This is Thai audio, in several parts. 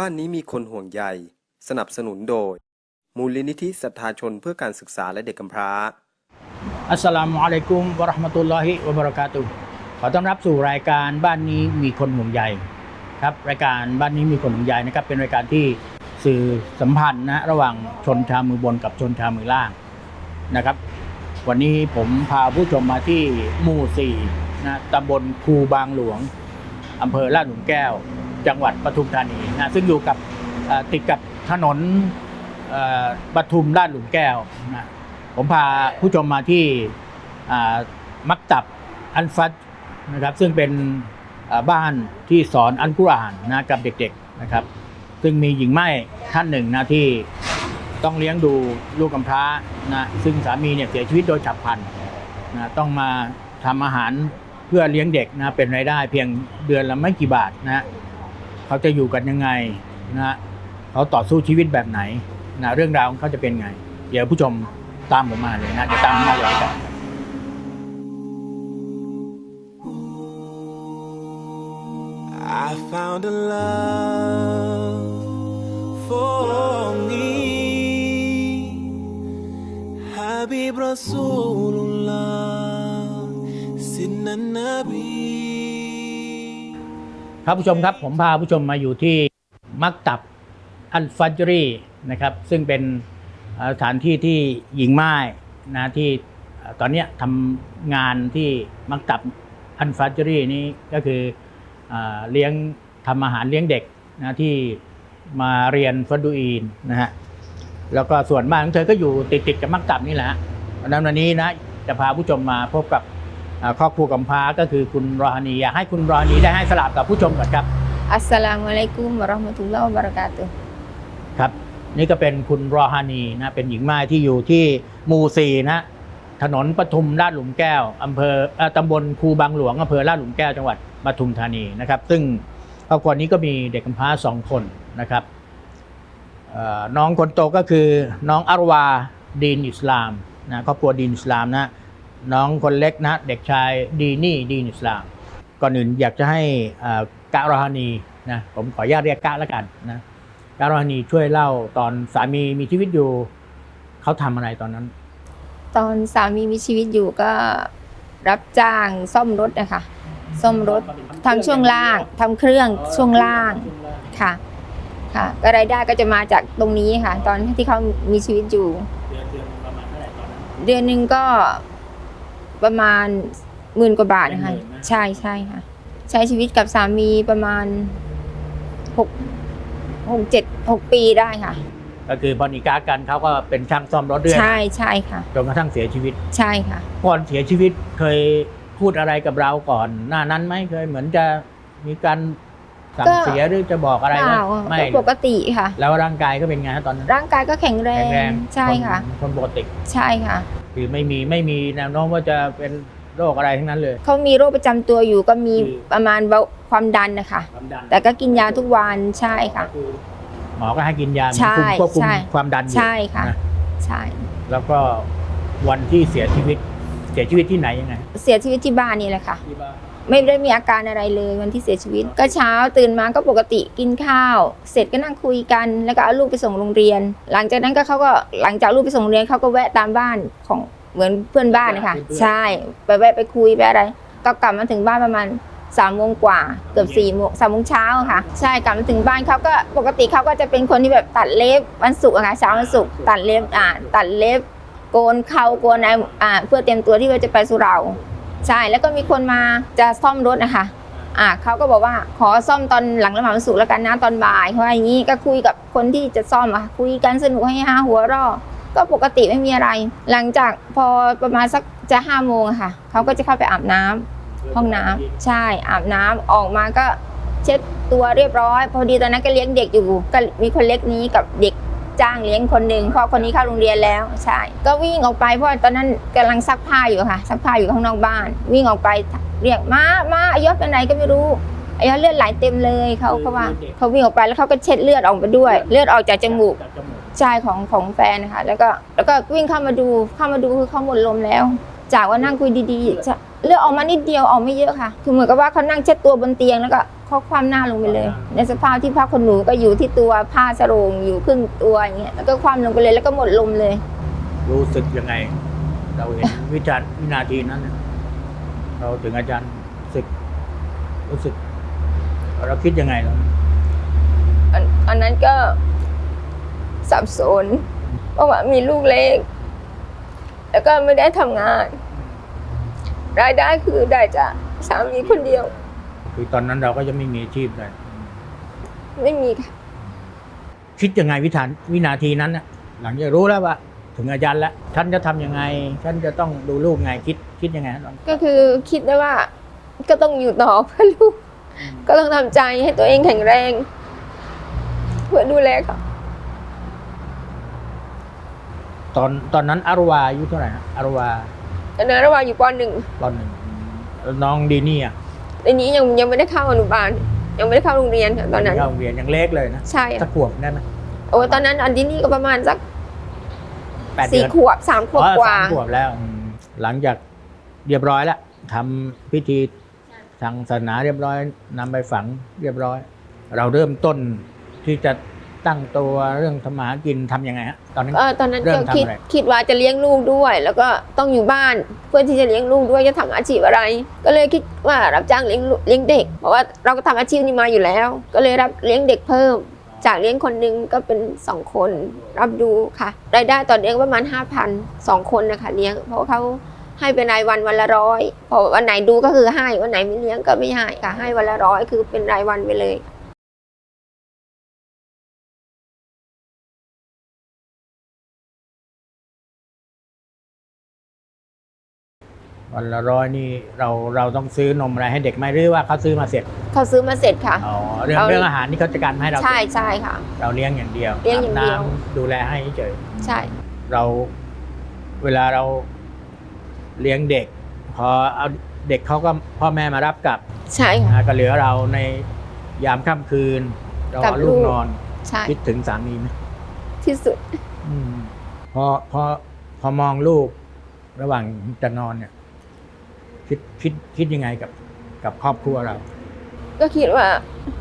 บ้านนี้มีคนห่วงใย สนับสนุนโดย มูลนิธิศรัทธาชนเพื่อการศึกษาและเด็กกำพร้า อัสสลามุอะลัยกุมวะราะห์มะตุลลอฮิวะบะเราะกาตุฮ์ขอต้อนรับสู่รายการบ้านนี้มีคนห่วงใยครับรายการบ้านนี้มีคนห่วงใยนะครับเป็นรายการที่สื่อสัมพันธ์นะระหว่างชนชาวมือบนกับชนชาวมือล่างนะครับ วันนี้ผมพาผู้ชมมาที่หมู่สี่นะตำบลคูบางหลวงอำเภอลาดหลุมแก้ว จังหวัดปทุมธานีนะซึ่งอยู่กับติดกับถนนปทุมลาดหลุมแก้วนะผมพาผู้ชมมาที่มักตับอันฟัดนะครับซึ่งเป็นบ้านที่สอนอันกุรอานนะกับเด็กๆนะครับ ซึ่งมีหญิงไม้ท่านหนึ่งนะที่ต้องเลี้ยงดูลูกกำพร้านะซึ่งสามีเนี่ยเสียชีวิตโดยฉับพลันนะต้องมาทำอาหารเพื่อเลี้ยงเด็กนะเป็นรายได้เพียงเดือนละไม่กี่บาทนะ เขาจะอยู่กันยังไงนะเขาต่อสู้ชีวิตแบบไหนนะเรื่องราวของเขาจะเป็นไง เดี๋ยวผู้ชมตามผมมาเลยนะเดี๋ยวตามมาเลยกัน I found a love for ครับผู้ชมครับผมพาผู้ชมมาอยู่ที่มักตับอัลฟัจรีนะครับ ซึ่งเป็นสถานที่ที่หญิงไม้นะที่ตอนนี้ทำงานที่มักตับอัลฟัจรีนี้ก็คือเอ่อเลี้ยงทำอาหารเลี้ยงเด็กนะที่มาเรียนฟัดูอีนนะฮะแล้วก็ส่วนบ้านของเธอก็อยู่ติดติดๆกับมักตับนี่แหละนั้นวันนี้นะจะพาผู้ชมมาพบกับ ครอบครัวกำพร้าก็คือคุณรอฮานีอยากให้คุณรอฮานีได้ให้สลับกับผู้ชมก่อนครับอัสสลามุอะลัยกุมวะเราะห์มะตุลลอฮ์วะบะเราะกาตุฮ์ครับ นี่ก็เป็นคุณรอฮานีนะเป็นหญิงไม้ที่อยู่ที่หมู่สี่นะถนนปทุมลาดหลุมแก้วอำเภอเอ่อตำบลคูบางหลวงอำเภอลาดหลุมแก้วจังหวัดปทุมธานีนะครับ ซึ่งครอบครัวนี้ก็มีเด็กกำพร้าสองคนนะครับเอ่อน้องคนโตก็คือน้องอารวาดีนอิสลามนะครอบครัวดีนอิสลามนะ น้องคนเล็กนะเด็กชายดีนี่ดีนอิสลาม ก่อนอื่นอยากจะให้เอ่อกะรอฮานีนะผมขออนุญาตเรียกกะแล้วกันนะดารณีช่วยเล่าตอนสามีมีชีวิตอยู่ เขาทำอะไรตอนนั้น ตอนสามีมีชีวิตอยู่ก็รับจ้างซ่อมรถนะคะซ่อมรถทำช่วงล่างทำเครื่องช่วงล่างค่ะค่ะก็รายได้ก็จะมาจากตรงนี้ค่ะ ตอนที่เขามีชีวิตอยู่ เดือนหนึ่งก็ ประมาณหมื่นกว่าบาทนะคะใช่ใช่ค่ะ ใช้ชีวิตกับสามีประมาณหกหกเจ็ดหกปีได้ค่ะ ก็คือพอนิกากันเขาก็เป็นช่างซ่อมรถด้วยใช่ใช่ค่ะ จนกระทั่งเสียชีวิต ใช่ค่ะ ก่อนเสียชีวิตเคยพูดอะไรกับเราก่อน หน้านั้นไหมเคยเหมือนจะมีการสั่งก็ เสียหรือจะบอกอะไรไหมเปล่าไม่ก็ปกติค่ะ แล้วร่างกายก็เป็นไงฮะตอนนั้นร่างกายก็แข็งแรแข็งงแรงใช่ค่ะ นคนปกติ ใช่ค่ะ คือไม่มีไม่มีแนวโน้มว่าจะเป็นโรคอะไรทั้งนั้นเลย เขามีโรคประจำตัวอยู่ก็มีคือประมาณเบาความดันนะคะ ความดันแต่ก็กินยาทุกวันใช่ค่ะก็อหมอก็ให้กินยาใช่คุมควบคุมใช่ความดันอยู่ใช่ค่ะนะใช่ แล้วก็วันที่เสียชีวิต เสียชีวิตที่ไหนยังไงเสียชีวิตที่บ้านนี่แหละค่ะ ที่บ้าน ไม่ได้มีอาการอะไรเลยวันที่เสียชีวิต ก็เช้าตื่นมาก็ปกติกินข้าว เสร็จก็นั่งคุยกัน แล้วก็เอาลูกไปส่งโรงเรียน หลังจากนั้นก็เขาก็หลังจากลูกไปส่งโรงเรียนเขาก็แวะตามบ้านของเหมือนเพื่อนบ้านนะคะใช่ไปแวะไปคุยไปอะไร ก็กลับมาถึงบ้านประมาณสามโมงกว่าเกือบสี่โมงสามโมงเช้าอะค่ะ ใช่กลับมาถึงบ้านเขาก็ปกติเขาก็จะเป็นคนที่แบบตัดเล็บวันศุกร์อะค่ะเช้าวันศุกร์ตัดเล็บอ่าตัดเล็บ โกนเขาโกนอะไรอ่าเพื่อเตรียมตัวที่ว่าจะไปสุเหรา ใช่แล้วก็มีคนมาจะซ่อมรถนะคะอ่าเขาก็บอกว่าขอซ่อมตอนหลังละหมาดวันศุกร์แล้วกันนะตอนบ่ายเพราะว่าอย่างนี้ก็คุยกับคนที่จะซ่อมอะคุยกันสนุกให้ฮาหัวเรอก็ปกติไม่มีอะไร หลังจากพอประมาณสักจะห้าโมงค่ะเขาก็จะเข้าไปอาบน้ำห้องน้ำใช่อาบน้ำออกมาก็เช็ดตัวเรียบร้อย พอดีตอนนั้นก็เลี้ยงเด็กอยู่ก็มีคนเล็กนี้กับเด็ก จ้างเลี้ยงคนหนึ่งเพราะคนนี้เข้าโรงเรียนแล้วใช่ก็วิ่งออกไปเพราะว่าตอนนั้นกำลังซักผ้าอยู่ค่ะซักผ้าอยู่ข้างนอกบ้าน วิ่งออกไปเรียกมามาอายศไปไหนก็ไม่รู้อายศเลือดไหลเต็มเลยเขาเขาว่าเขาวิ่งออกไปแล้วเขาก็เช็ดเลือดออกมาด้วย เลือดออกจากจมูกจากจมูกชายของของแฟนนะคะแล้วก็แล้วก็วิ่งเข้ามาดูเข้ามาดูคือเขาหมดลมแล้ว จากว่านั่งคุยดีๆจะเลือดออกมานิดเดียวออกไม่เยอะค่ะ คือเหมือนกับว่าเขานั่งเช็ดตัวบนเตียงแล้วก็ เขาคว่ำหน้าลงไปเลย ในสภาพที่ผ้าขนหนูก็อยู่ที่ตัวผ้าสโรงอยู่ครึ่งตัวอย่างเงี้ยแล้วก็คว่ำลงไปเลยแล้วก็หมดลมเลย รู้สึกยังไง เราเห็นวิจารณ์วินาทีนั้นน่ะเราถึงอาจารย์รู้สึก รู้สึก เราคิดยังไงเราอันอันนั้นก็สับสน เพราะว่ามีลูกเล็ก แล้วก็ไม่ได้ทำงาน รายได้คือได้จากสามีคนเดียว คือตอนนั้นเราก็ยังไม่มีอาชีพเลยไม่มีค่ะคิดยังไงวิธานวินาทีนั้นน่ะหลังจากรู้แล้วว่าถึงอาจารย์แล้วฉันจะทำยังไงฉันจะต้องดูลูกไงคิดคิดยังไงตอนก็คือคิดได้ว่า ก็ต้องอยู่ต่อเพื่อลูก ก็ต้องทำใจให้ตัวเองแข็งแรง เพื่อดูแลเขาตอนตอนนั้นอารวาอายุเท่าไหร่นะอารวาตอนนั้นระหว่างอยู่ปหนึ่งตอนหนึ่งน้องดีนี่อะ ในนี้ยังยังไม่ได้เข้าอนุบาล ยังไม่ได้เข้าโรงเรียนค่ะตอนนั้น เข้าโรงเรียนยังเล็กเลยนะใช่สัค่ะกขวบได้ไหมโอ้ตอนนั้นอันที่นี่ก็ประมาณสักแปดสี่เดือนขวบสามขวบอ๋อกว่า สามขวบแล้วอืมหลังจากเรียบร้อยแล้วทำพิธีทางศาสนาเรียบร้อยนำไปฝังเรียบร้อย เราเริ่มต้นที่จะ ตั้งตัวเรื่องทำมาหากินทำยังไงฮะตอนนั้น เออตอนนั้นเริ่ก็มทำคิดอะไร คิดว่าจะเลี้ยงลูกด้วย แล้วก็ต้องอยู่บ้านเพื่อที่จะเลี้ยงลูกด้วยจะทำอาชีพอะไร ก็เลยคิดว่ารับจ้างเลี้ยงลูกเลี้ยงเด็กเพราะว่าเราก็ทำอาชีพนี้มาอยู่แล้ว ก็เลยรับเลี้ยงเด็กเพิ่ม จากเลี้ยงคนหนึงก็เป็นสองคน รับดูค่ะรายได้ต่อเดือนประมาณห้าพันสองคนนะคะเลี้ยง เพราะว่าเขาให้เป็นรายวันวันละร้อยพอวันไหนดูก็คือให้วันไหนไม่เลี้ยงก็ไม่ให้ค่ะให้วันละร้อยคือเป็นรายวันไปเลย วันละร้อยนี่เราเราต้องซื้อนมอะไรให้เด็กไหมหรือว่าเขาซื้อมาเสร็จเขาซื้อมาเสร็จค่ะ อ๋อเรื่องเอาเรื่องอาหารนี่เขาจัดการให้เราใช่ใช่ค่ะ เราเลี้ยงอย่างเดียวเลี้ยงอย่างเดียว บน้ำดูแลให้เฉยใช่ เราเวลาเราเลี้ยงเด็ก พอเอาเด็กเขาก็พ่อแม่มารับกลับใช่ค่ะ นะก็เหลือเราในยามค่ำคืนเรากับเอาลูลูกก นอนใช่คิดถึงสามีไหม ที่สุด อืมพอพอพอมองลูกระหว่างจะนอนเนี่ย คิดคิดคิดยังไงกับกับครอบครัวเรา ก็คิดว่า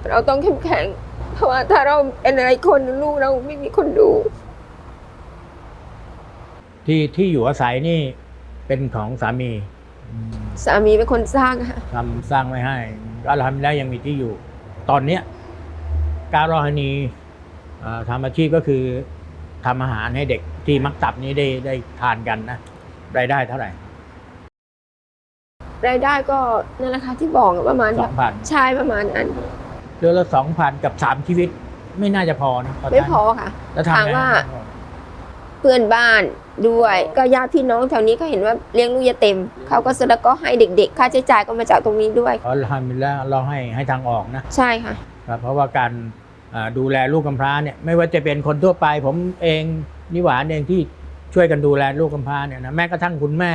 เราต้องเข้มแข็ง เพราะว่าถ้าเราเป็นอะไรคนลูกเราไม่มีคนดู ที่ที่อยู่อาศัยนี่เป็นของสามีอืมสามีเป็นคนสร้างค่ะทำสร้างไว้ให้ก็ทำได้ยังมีที่อยู่ ตอนเนี้ยการรอฮานีเอ่อทำอาชีพก็คือทำอาหารให้เด็กที่มักตับนี้ได้ได้ทานกันนะรายได้เท่าไหร่ รายได้ก็นั่นแหละค่ะที่บอกอะประมาณสองพันใช่ประมาณนั้น เดือนละสองพันกับสามชีวิต ไม่น่าจะพอนะไม่พอค่ะ แล้วทำถามไงว่า เพื่อนบ้านด้วยก็ญาติพี่น้องแถวนี้ก็เห็นว่าเลี้ยงลูกยาเต็มเขาก็สละก็ให้เด็ก ๆ ค่าใช้จ่ายก็มาจากตรงนี้ด้วย อ๋อทำแล้วเราให้ให้ทางออกนะ ใช่ค่ะ ครับเพราะว่าการอ่าดูแลลูกกำพร้าเนี่ยไม่ว่าจะเป็นคนทั่วไป ผมเองนิหวานเองที่ช่วยกันดูแลลูกกำพร้าเนี่ยนะแม้กระทั่งคุณแม่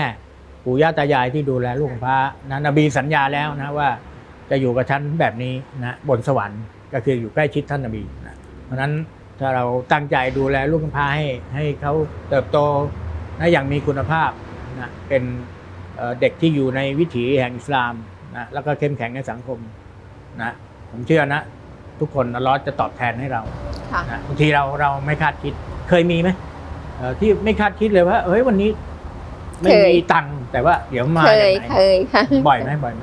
ปู่ย่าตายายที่ดูแลลูกกำพร้านะนบีสัญญาแล้วนะว่าจะอยู่กับฉันแบบนี้นะบนสวรรค์ก็คืออยู่ใกล้ชิดท่านนบีนะเพราะฉะนั้นถ้าเราตั้งใจดูแลลูกกำพร้าให้ให้เขาเติบโตนะอย่างมีคุณภาพนะเป็นเอ่อเด็กที่อยู่ในวิถีแห่งอิสลามนะแล้วก็เข้มแข็งในสังคมนะผมเชื่อนะ ทุกคนอัลเลอฮ์จะตอบแทนให้เราค่ะนะบางทีเราเราไม่คาดคิดเคยมีไหมเอ่อที่ไม่คาดคิดเลยว่าเฮ้ยวันนี้ ไม่เคยมีตังค์แต่ว่าเดี๋ยวมาเคจากยไหนเคยค่ะบ่อยไหมบ่อยไหม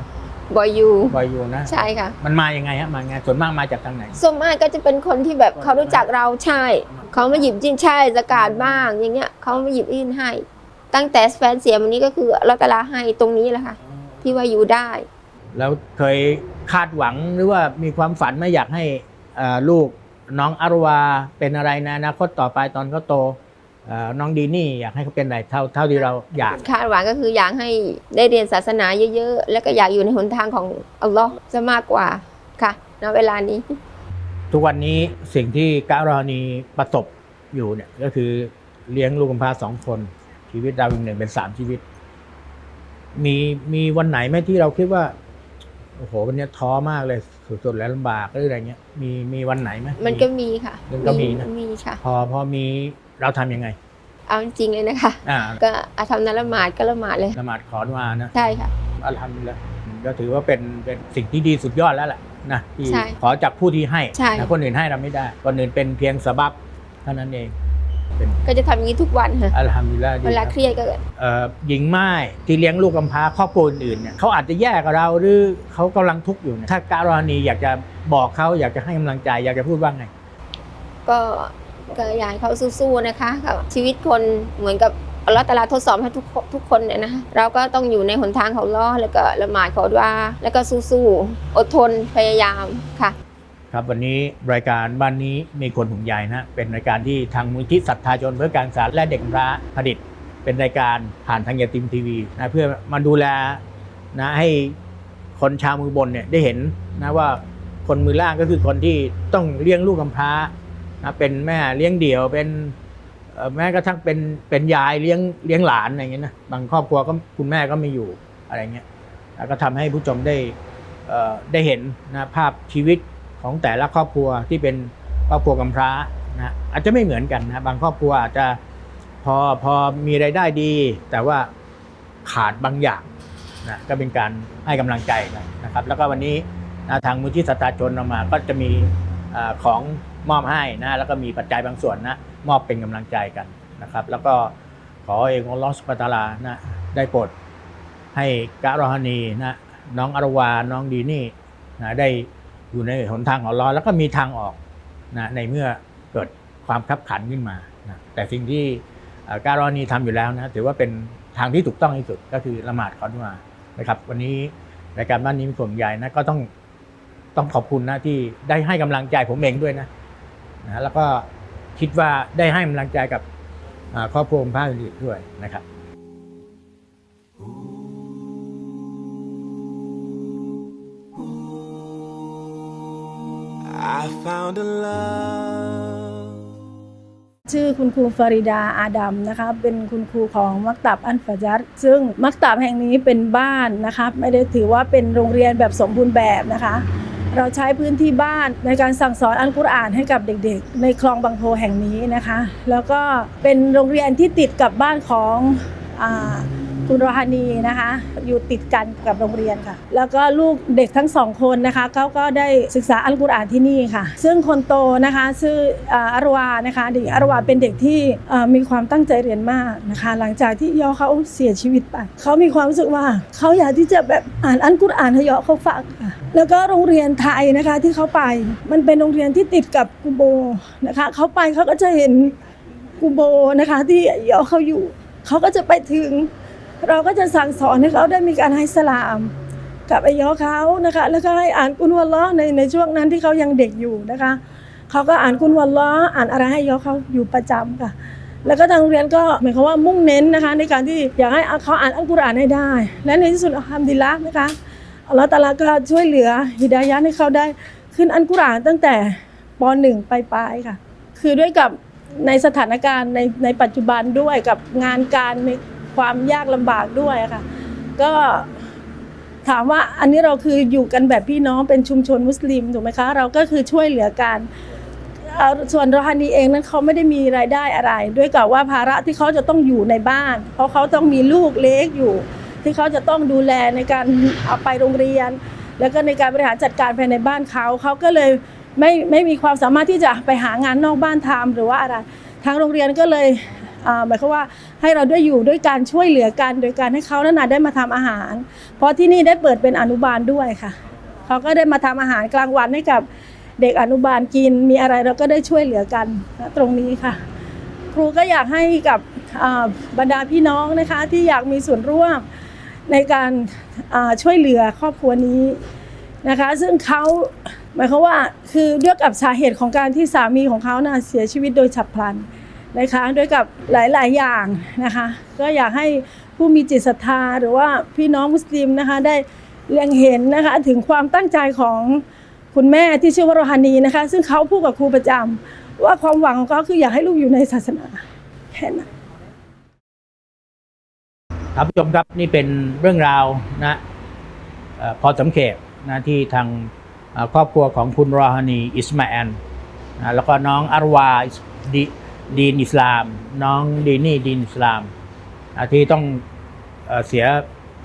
บ่อยอยู่บ่อยอยู่นะใช่ค่ะ มันมายังไงฮะมาไงส่วนมากมาจากทางไหนส่วนมากก็จะเป็นคนที่แบบเขารู้จักเราใช่เขามาหยิบจิ้นใช่สกาดบ้างอย่างเงี้ยเขามาหยิบยื่นให้ ตั้งแต่แฟนเสียวันนี้ก็คือเราตะลาให้ตรงนี้แหละค่ะ ที่ว่าอยู่ได้ แล้วเคยคาดหวังหรือว่ามีความฝันไหม่อยากให้เอ่อลูกน้องอารวาเป็นอะไรในอนาคตต่อไปตอนเขาโตเอ่อ น้องดีนี่อยากให้เขาเป็นอะไรเท่าเท่าที่เราอยากคาดหวังก็คืออยากให้ได้เรียนศาสนาเยอะๆ แล้วก็อยากอยู่ในหนทางของอัลลอฮ์จะมากกว่าค่ะณเวลานี้ ทุกวันนี้สิ่งที่ก้าวรอนีประสบอยู่เนี่ยก็คือเลี้ยงลูกกำพร้าสองคน ชีวิตดาวอีกหนึ่งเป็นสามชีวิต มีมีวันไหนไหมที่เราคิดว่าโอ้โหวันนี้ท้อมากเลยสุดๆแล้วลำบากหรืออะไรเงี้ยมีมีวันไหนไหมมันก็มีค่ะ มันก็มีนะมีค่ะ พอพอมี เราทำยังไง เอาจริงๆเลยนะคะอ่าก็อาทำนั้นละหมาดก็ละหมาดเลยละหมาดขอนมานะใช่ค่ะอัลฮัมดุลิลละก็ถือว่าเป็นเป็นสิ่งที่ดีสุดยอดแล้วแหละนะที่ใช่ขอจากผู้ที่ให้ใช่ นะคนอื่นให้เราไม่ได้ คนอื่นเป็นเพียงสบับเท่านั้นเองเป็นก็จะทำอย่างนี้ทุกวันค่ะอัลฮัมดุลิลละดีเวลาครับ เครียดก็ เอ่อหญิงไม้ที่เลี้ยงลูกกำพร้าครอบครัวอื่นๆเนี่ยเขาอาจจะแย่กับเราหรือเขากำลังทุกข์อยู่เนี่ยถ้าการานีอยากจะบอกเขาอยากจะให้กำลังใจ อยากจะพูดว่าไง ก็ ก็อยากให้เขาสู้ๆนะคะกับชีวิตคนเหมือนกับอัลลอฮ์ตาลาทดสอบให้ทุกคนทุกคนเนี่ยนะคะเราก็ต้องอยู่ในหนทางของลลอแล้วก็ละหมาดขอดุอาแล้วก็สู้ๆอดทนพยายามค่ะ ครับวันนี้รายการบ้านนี้มีคนห่วงใยนะเป็นรายการที่ทางมูลที่ศรัทธาชนเพื่อการศึกษาและเด็กร้าผลิต เป็นรายการผ่านทางยาติมทีวีนะเพื่อมาดูแลนะให้คนชาวมือบนเนี่ยได้เห็นนะว่าคนมือล่างก็คือคนที่ต้องเลี้ยงลูกกำพร้า นะเป็นแม่เลี้ยงเดี่ยวเป็นแม้กระทั่งเป็นเป็นยายเลี้ยงเลี้ยงหลานอะไรเงี้ยนะบางครอบครัวก็คุณแม่ก็ไม่อยู่อะไรเงี้ยแล้วก็ทำให้ผู้ชมได้ได้เห็นนะภาพชีวิตของแต่ละครอบครัวที่เป็นครอบครัวกำพร้านะอาจจะไม่เหมือนกันนะบางครอบครัวอาจจะพอพอมีรายได้ดี แต่ว่าขาดบางอย่างนะก็เป็นการให้กำลังใจนะครับ แล้วก็วันนี้นะทางมูลที่สตาชนเรามาก็จะมีอของ มอบให้นะแล้วก็มีปัจจัยบางส่วนนะมอบเป็นกำลังใจกันนะครับ แล้วก็ขอเองอัลอสุบฮาตาลานะได้โปรดให้กะรอฮานีนะน้องอารวา น้องดีนี่นะได้อยู่ในหนทางของอัลอแล้วก็มีทางออกนะในเมื่อเกิดความขับขันขึ้นมานะแต่สิ่งที่เอ่อการอนีทำอยู่แล้วนะถือว่าเป็นทางที่ถูกต้องที่สุดก็คือละหมาดขอดุอานะครับ วันนี้รายการบ้านนี้มีผมใหญ่นะก็ต้องต้องขอบคุณนะที่ได้ให้กำลังใจผมเองด้วยนะ นะแล้วก็คิดว่าได้ให้กำลังใจกับอ่าครอบครัวภาคอื่นๆด้วยนะครับ I found a love. ชื่อคุณครูฟาริดาอาดัมนะคะเป็นคุณครูของมักตับอันฟาจัดซึ่งมักตับแห่งนี้เป็นบ้านนะคะไม่ได้ถือว่าเป็นโรงเรียนแบบสมบูรณ์แบบนะคะ เราใช้พื้นที่บ้านในการสั่งสอนอัลกุรอานให้กับเด็กๆ ในคลองบางโพแห่งนี้นะคะ แล้วก็เป็นโรงเรียนที่ติดกับบ้านของอคุณรอฮานีนะคะ อยู่ติดกันกับโรงเรียนค่ะ แล้วก็ลูกเด็กทั้งสองคนนะคะเขาก็ได้ศึกษาอัลกุรอานที่นี่ค่ะ ซึ่งคนโตนะคะชื่ออาอรวานะคะเด็กอารวาเป็นเด็กที่มีความตั้งใจเรียนมากนะคะ หลังจากที่ยอเขาเสียชีวิตไปเขามีความรู้สึกว่าเขาอยากที่จะแบบอ่านอัลกุรอานให้ยอเขาฟังค่ะ แล้วก็โรงเรียนไทยนะคะที่เขาไป มันเป็นโรงเรียนที่ติดกับกูโบนะคะเขาไปเขาก็จะเห็นกูโบนะคะที่ยอเขาอยู่เขาก็จะไปถึง เราก็จะสั่งสอนให้เขาได้มีการให้สลาม กับไอายอเขานะคะ แล้วก็ให้อ่านกุนวัลล้อในในช่วงนั้นที่เขายังเด็กอยู่นะคะเขาก็อ่านกุนวัลล้ออ่านอะไรให้ยอเขาอยู่ประจำค่ะ แล้วก็ทางโรงเรียนก็หมายความว่ามุ่งเน้นนะคะ ในการที่อยากให้เขาอ่านอัลกุรอานให้ได้ และในที่สุดอัลฮัมดุลิลละห์นะคะ อัลลอฮฺตาลาก็ช่วยเหลือฮิดายะให้เขาได้ขึ้นอัลกุรอานตั้งแต่ป .1 ไปปลายๆค่ะ คือด้วยกับในสถานการณ์ในในปัจจุบันด้วยกับงานการในความยากลำบากด้วยค่ะ ก็ถามว่าอันนี้เราคืออยู่กันแบบพี่น้องเป็นชุมชนมุสลิมถูกไหมคะ เราก็คือช่วยเหลือกันเอ่อส่วนรฮานีเองนั้นเขาไม่ได้มีรายได้อะไร ด้วยกับว่าภาระที่เขาจะต้องอยู่ในบ้าน เพราะเขาต้องมีลูกเล็กอยู่ ที่เขาจะต้องดูแลในการเอาไปโรงเรียน แล้วก็ในการบริหารจัดการภายในบ้านเขาเขาก็เลยไม่ไม่มีความสามารถที่จะไปหางานนอกบ้านทำหรือว่าอะไรทางโรงเรียนก็เลยหมายความว่าให้เราได้อยู่ด้วยการช่วยเหลือกัน โดยการให้เขานั้นได้มาทำอาหาร เพราะที่นี่ได้เปิดเป็นอนุบาลด้วยค่ะเขาก็ได้มาทำอาหารกลางวันให้กับเด็กอนุบาลกินมีอะไรเราก็ได้ช่วยเหลือกันนะตรงนี้ค่ะ ครูก็อยากให้กับบรรดาพี่น้องนะคะที่อยากมีส่วนร่วม ในการช่วยเหลือครอบครัวนี้นะคะ ซึ่งเขาหมายความว่าคือด้วยกับสาเหตุของการที่สามีของเขาน่ะเสียชีวิตโดยฉับพลันนะคะด้วยกับหลาย ๆ อย่างนะคะ ก็อยากให้ผู้มีจิตศรัทธาหรือว่าพี่น้องมุสลิมนะคะได้เล็งเห็นนะคะถึงความตั้งใจของคุณแม่ที่ชื่อว่าโรฮานีนะคะ ซึ่งเขาพูดกับครูประจำว่าความหวังของเขาคืออยากให้ลูกอยู่ในศาสนาแค่นั้น ครับผู้ชมครับนี่เป็นเรื่องราวนะพอสำเขปนะที่ทางครอบครัวของคุณรอฮานีอิสมาแอลนะแล้วก็น้องอารวาดีดีนอิสลาม น้องดีนี่ดีนอิสลามนะที่ต้องเอเสีย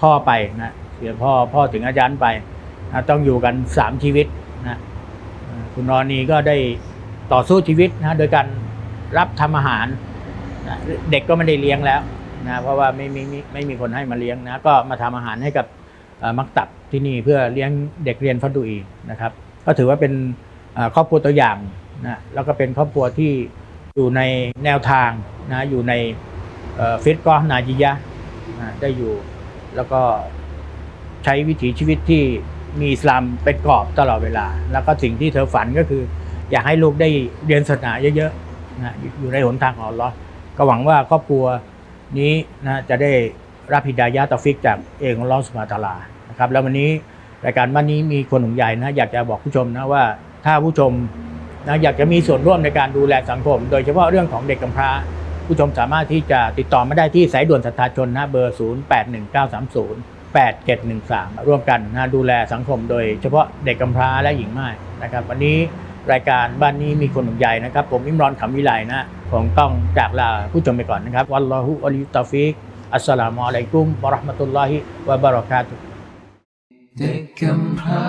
พ่อไปนะเสียพ่อพ่อถึงอาจารย์ไปนะต้องอยู่กันสามชีวิตนะคุณรอนีก็ได้ต่อสู้ชีวิตนะโดยการรับทำอาหารนะเด็กก็ไม่ได้เลี้ยงแล้ว นะเพราะว่าไม่ไม่ไม่ไม่มีคนให้มาเลี้ยงนะก็มาทำอาหารให้กับมักตับที่นี่เพื่อเลี้ยงเด็กเรียนฟัดดูอีนะครับก็ถือว่าเป็นครอบครัวตัวอย่างนะแล้วก็เป็นครอบครัวที่อยู่ในแนวทางนะอยู่ในฟิตกอนาจิยะนะได้อยู่แล้วก็ใช้วิถีชีวิตที่มีอิสลามเป็นกรอบตลอดเวลา แล้วก็สิ่งที่เธอฝันก็คือ อยากให้ลูกได้เรียนศาสนาเยอะๆนะอยู่ในหนทางของอัลเลอฮ์ก็หวังว่าครอบครัว นี้นะจะได้รับฮิดายะตอฟิกจากเองของลอสุมาตาลานะครับ แล้ววันนี้รายการบ้านนี้มีคนห่วงใหญ่นะอยากจะบอกผู้ชมนะว่าถ้าผู้ชมนะอยากจะมีส่วนร่วมในการดูแลสังคม โดยเฉพาะเรื่องของเด็กกำพร้า ผู้ชมสามารถที่จะติดต่อมาได้ที่สายด่วนสัทธาชนนะเบอร์ 0 8 1 9 3 0 8 7 1 3 ร่วมกันนะดูแลสังคมโดยเฉพาะเด็กกำพร้าและหญิงม่ายนะครับ วันนี้ รายการบ้านนี้มีคนห่วงใหญ่นะครับ ผมอิมรอนขำวิไลนะผมต้องจากลาผู้ชมไปก่อนนะครับ วัลลอฮุอัลลิตอฟิกอัสสลามุอะลัยกุมวะราะห์มะตุลลอฮิวะบะเราะกาตุเด็กกำพร้า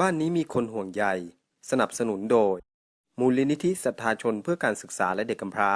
บ้านนี้มีคนห่วงใยสนับสนุนโดย มูลนิธิศรัทธาชนเพื่อการศึกษาและเด็กกำพร้า